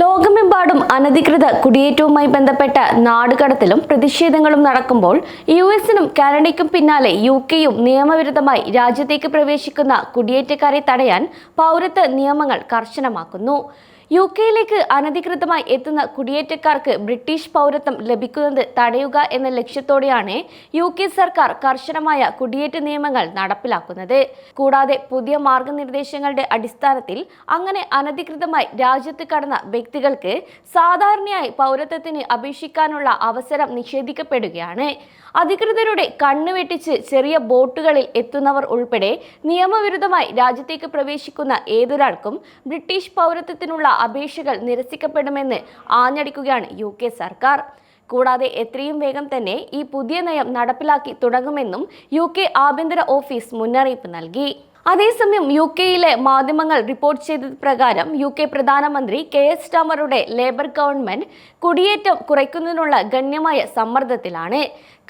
ലോകമെമ്പാടും അനധികൃത കുടിയേറ്റവുമായി ബന്ധപ്പെട്ട നാടുകടത്തലും പ്രതിഷേധങ്ങളും നടക്കുമ്പോൾ യു എസിനും കാനഡയ്ക്കും പിന്നാലെ യു കെയും നിയമവിരുദ്ധമായി രാജ്യത്തേക്ക് പ്രവേശിക്കുന്ന കുടിയേറ്റക്കാരെ തടയാൻ പൗരത്വ നിയമങ്ങൾ കർശനമാക്കുന്നു. യു കെയിലേക്ക് അനധികൃതമായി എത്തുന്ന കുടിയേറ്റക്കാർക്ക് ബ്രിട്ടീഷ് പൗരത്വം ലഭിക്കുന്നത് തടയുക എന്ന ലക്ഷ്യത്തോടെയാണ് യു കെ സർക്കാർ കർശനമായ കുടിയേറ്റ നിയമങ്ങൾ നടപ്പിലാക്കുന്നത്. കൂടാതെ പുതിയ മാർഗനിർദ്ദേശങ്ങളുടെ അടിസ്ഥാനത്തിൽ അങ്ങനെ അനധികൃതമായി രാജ്യത്ത് കടന്ന വ്യക്തികൾക്ക് സാധാരണയായി പൗരത്വത്തിന് അപേക്ഷിക്കാനുള്ള അവസരം നിഷേധിക്കപ്പെടുകയാണ്. അധികൃതരുടെ കണ്ണുവെട്ടിച്ച് ചെറിയ ബോട്ടുകളിൽ എത്തുന്നവർ ഉൾപ്പെടെ നിയമവിരുദ്ധമായി രാജ്യത്തേക്ക് പ്രവേശിക്കുന്ന ഏതൊരാൾക്കും ബ്രിട്ടീഷ് പൗരത്വത്തിനുള്ള അപേക്ഷകൾ നിരസിക്കപ്പെടുമെന്ന് ആഞ്ഞടിക്കുകയാണ് യു കെ സർക്കാർ. കൂടാതെ എത്രയും വേഗം തന്നെ ഈ പുതിയ നയം നടപ്പിലാക്കി തുടങ്ങുമെന്നും യു കെ ആഭ്യന്തര ഓഫീസ് മുന്നറിയിപ്പ് നൽകി. അതേസമയം യു കെയിലെ മാധ്യമങ്ങൾ റിപ്പോർട്ട് ചെയ്ത പ്രകാരം യു കെ പ്രധാനമന്ത്രി കെ എസ് ടാമറുടെ ലേബർ ഗവൺമെന്റ് കുടിയേറ്റം കുറയ്ക്കുന്നതിനുള്ള ഗണ്യമായ സമ്മർദ്ദത്തിലാണ്.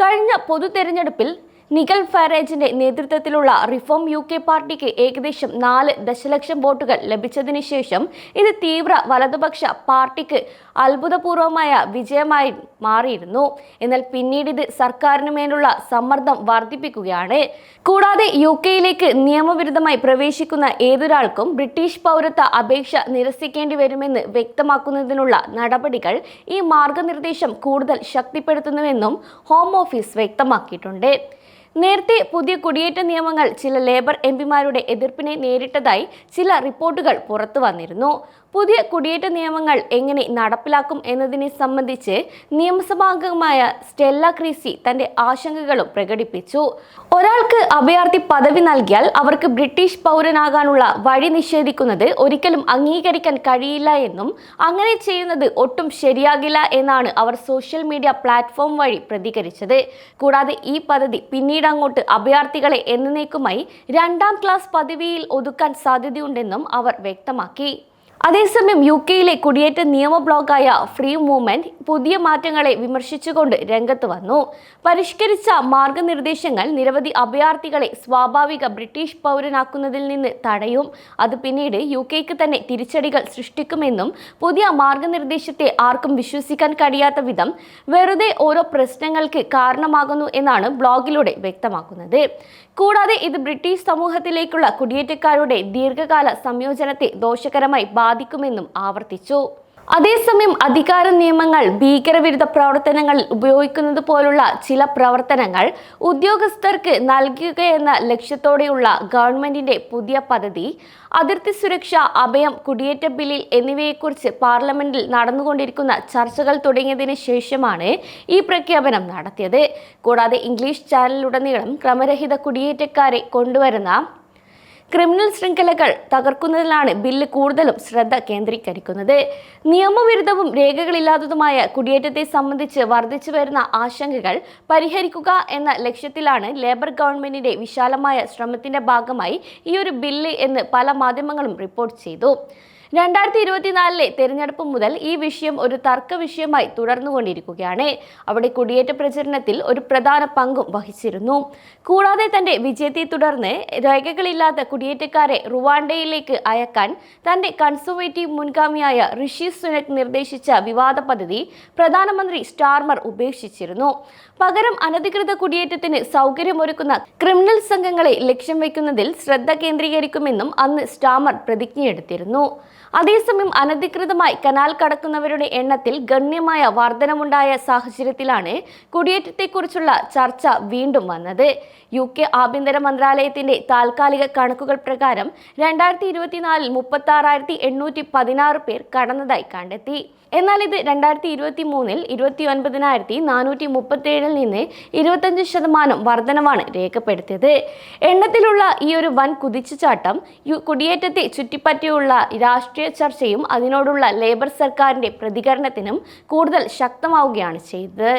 കഴിഞ്ഞ പൊതു തെരഞ്ഞെടുപ്പിൽ നിഗൽ ഫാരേജിന്റെ നേതൃത്വത്തിലുള്ള റിഫോം യു കെ പാർട്ടിക്ക് ഏകദേശം നാല് ദശലക്ഷം വോട്ടുകൾ ലഭിച്ചതിന് ശേഷം ഇത് തീവ്ര വലതുപക്ഷ പാർട്ടിക്ക് അത്ഭുതപൂർവമായ വിജയമായി മാറിയിരുന്നു. എന്നാൽ പിന്നീട് ഇത് സർക്കാരിന് മേലുള്ള സമ്മർദ്ദം വർദ്ധിപ്പിക്കുകയാണ്. കൂടാതെ യു കെയിലേക്ക് നിയമവിരുദ്ധമായി പ്രവേശിക്കുന്ന ഏതൊരാൾക്കും ബ്രിട്ടീഷ് പൗരത്വ അപേക്ഷ നിരസിക്കേണ്ടി വരുമെന്ന് വ്യക്തമാക്കുന്നതിനുള്ള നടപടികൾ ഈ മാർഗനിർദ്ദേശം കൂടുതൽ ശക്തിപ്പെടുത്തുന്നുവെന്നും ഹോം ഓഫീസ് വ്യക്തമാക്കിയിട്ടുണ്ട്. നേരത്തെ പുതിയ കുടിയേറ്റ നിയമങ്ങൾ ചില ലേബർ എം പിമാരുടെ എതിർപ്പിനെ നേരിട്ടതായി ചില റിപ്പോർട്ടുകൾ പുറത്തു വന്നിരുന്നു. പുതിയ കുടിയേറ്റ നിയമങ്ങൾ എങ്ങനെ നടപ്പിലാക്കും എന്നതിനെ സംബന്ധിച്ച് നിയമസഭാംഗമായ സ്റ്റെല്ല ക്രീസി തന്റെ ആശങ്കകളും പ്രകടിപ്പിച്ചു. ഒരാൾക്ക് അഭയാർത്ഥി പദവി നൽകിയാൽ അവർക്ക് ബ്രിട്ടീഷ് പൗരനാകാനുള്ള വഴി നിഷേധിക്കുന്നത് ഒരിക്കലും അംഗീകരിക്കാൻ കഴിയില്ല എന്നും അങ്ങനെ ചെയ്യുന്നത് ഒട്ടും ശരിയാകില്ല എന്നാണ് അവർ സോഷ്യൽ മീഡിയ പ്ലാറ്റ്ഫോം വഴി പ്രതികരിച്ചത്. കൂടാതെ ഈ പദ്ധതി പിന്നീട് അങ്ങോട്ട് അഭയാർത്ഥികളെ എന്നേക്കുമായി രണ്ടാം ക്ലാസ് പദവിയിൽ ഒതുക്കാൻ സാധ്യതയുണ്ടെന്നും അവർ വ്യക്തമാക്കി. അതേസമയം യു കെയിലെ കുടിയേറ്റ നിയമ ബ്ലോക്കായ ഫ്രീ മൂവ്മെന്റ് പുതിയ മാറ്റങ്ങളെ വിമർശിച്ചുകൊണ്ട് രംഗത്ത് വന്നു. പരിഷ്കരിച്ച മാർഗനിർദ്ദേശങ്ങൾ നിരവധി അഭയാർത്ഥികളെ സ്വാഭാവിക ബ്രിട്ടീഷ് പൗരനാക്കുന്നതിൽ നിന്ന് തടയും. അത് പിന്നീട് യു കെക്ക് തന്നെ തിരിച്ചടികൾ സൃഷ്ടിക്കുമെന്നും പുതിയ മാർഗനിർദ്ദേശത്തെ ആർക്കും വിശ്വസിക്കാൻ കഴിയാത്ത വിധം വെറുതെ ഓരോ പ്രശ്നങ്ങൾക്ക് കാരണമാകുന്നു എന്നാണ് ബ്ലോഗിലൂടെ വ്യക്തമാക്കുന്നത്. കൂടാതെ ഇത് ബ്രിട്ടീഷ് സമൂഹത്തിലേക്കുള്ള കുടിയേറ്റക്കാരുടെ ദീർഘകാല സംയോജനത്തെ ദോഷകരമായി ബാധിക്കുമെന്നും ആവർത്തിച്ചു. അതേസമയം അധികാര നിയമങ്ങൾ ഭീകരവിരുദ്ധ പ്രവർത്തനങ്ങളിൽ ഉപയോഗിക്കുന്നത് പോലുള്ള ചില പ്രവർത്തനങ്ങൾ ഉദ്യോഗസ്ഥർക്ക് നൽകുകയെന്ന ലക്ഷ്യത്തോടെയുള്ള ഗവൺമെന്റിന്റെ പുതിയ പദ്ധതി അതിർത്തി സുരക്ഷ അഭയം കുടിയേറ്റ ബില്ലിൽ എന്നിവയെക്കുറിച്ച് പാർലമെന്റിൽ നടന്നുകൊണ്ടിരിക്കുന്ന ചർച്ചകൾ തുടങ്ങിയതിനു ശേഷമാണ് ഈ പ്രഖ്യാപനം നടത്തിയത്. കൂടാതെ ഇംഗ്ലീഷ് ചാനലിലുടനീളം ക്രമരഹിത കുടിയേറ്റക്കാരെ കൊണ്ടുവരുന്ന ക്രിമിനൽ ശൃംഖലകൾ തകർക്കുന്നതിലാണ് ബില്ല് കൂടുതലും ശ്രദ്ധ കേന്ദ്രീകരിക്കുന്നത്. നിയമവിരുദ്ധവും രേഖകളില്ലാത്തതുമായ കുടിയേറ്റത്തെ സംബന്ധിച്ച് വർദ്ധിച്ചു വരുന്ന ആശങ്കകൾ പരിഹരിക്കുക എന്ന ലക്ഷ്യത്തിലാണ് ലേബർ ഗവൺമെന്റിന്റെ വിശാലമായ ശ്രമത്തിന്റെ ഭാഗമായി ഈ ഒരു ബില്ല് എന്ന് പല മാധ്യമങ്ങളും റിപ്പോർട്ട് ചെയ്തു. രണ്ടായിരത്തി ഇരുപത്തിനാലിലെ തെരഞ്ഞെടുപ്പ് മുതൽ ഈ വിഷയം ഒരു തർക്ക വിഷയമായി തുടർന്നുകൊണ്ടിരിക്കുകയാണ്. അവിടെ കുടിയേറ്റ പ്രചരണത്തിൽ ഒരു പ്രധാന പങ്കും വഹിച്ചിരുന്നു. കൂടാതെ തന്റെ വിജയത്തെ തുടർന്ന് രേഖകളില്ലാത്ത കുടിയേറ്റക്കാരെ റുവാണ്ടയിലേക്ക് അയക്കാൻ തന്റെ കൺസർവേറ്റീവ് മുൻഗാമിയായ ഋഷി സുനക് നിർദ്ദേശിച്ച വിവാദ പദ്ധതി പ്രധാനമന്ത്രി സ്റ്റാർമർ ഉപേക്ഷിച്ചിരുന്നു. പകരം അനധികൃത കുടിയേറ്റത്തിന് സൗകര്യമൊരുക്കുന്ന ക്രിമിനൽ സംഘങ്ങളെ ലക്ഷ്യം വയ്ക്കുന്നതിൽ ശ്രദ്ധ കേന്ദ്രീകരിക്കുമെന്നും അന്ന് സ്റ്റാമർ പ്രതിജ്ഞയെടുത്തിരുന്നു. അതേസമയം അനധികൃതമായി കനാൽ കടക്കുന്നവരുടെ എണ്ണത്തിൽ ഗണ്യമായ വർധനമുണ്ടായ സാഹചര്യത്തിലാണ് കുടിയേറ്റത്തെക്കുറിച്ചുള്ള ചർച്ച വീണ്ടും വന്നത്. യു കെ ആഭ്യന്തര മന്ത്രാലയത്തിന്റെ താൽക്കാലിക കണക്കുകൾ പ്രകാരം രണ്ടായിരത്തി ഇരുപത്തിനാലിൽ മുപ്പത്തി ആറായിരത്തി എണ്ണൂറ്റി പതിനാറ് പേർ കടന്നതായി കണ്ടെത്തി. എന്നാൽ ഇത് രണ്ടായിരത്തി ഇരുപത്തി മൂന്നിൽ ഇരുപത്തി ഒൻപതിനായിരത്തി നാനൂറ്റി മുപ്പത്തേഴിൽ നിന്ന് ഇരുപത്തഞ്ച് ശതമാനം വർധനവാണ് രേഖപ്പെടുത്തിയത്. എണ്ണത്തിലുള്ള ഈ ഒരു വൻ കുതിച്ചുചാട്ടം കുടിയേറ്റത്തെ ചുറ്റിപ്പറ്റിയുള്ള രാഷ്ട്രീയ ചർച്ചയും അതിനോടുള്ള ലേബർ സർക്കാരിന്റെ പ്രതികരണത്തിനും കൂടുതൽ ശക്തമാവുകയാണ് ചെയ്തത്.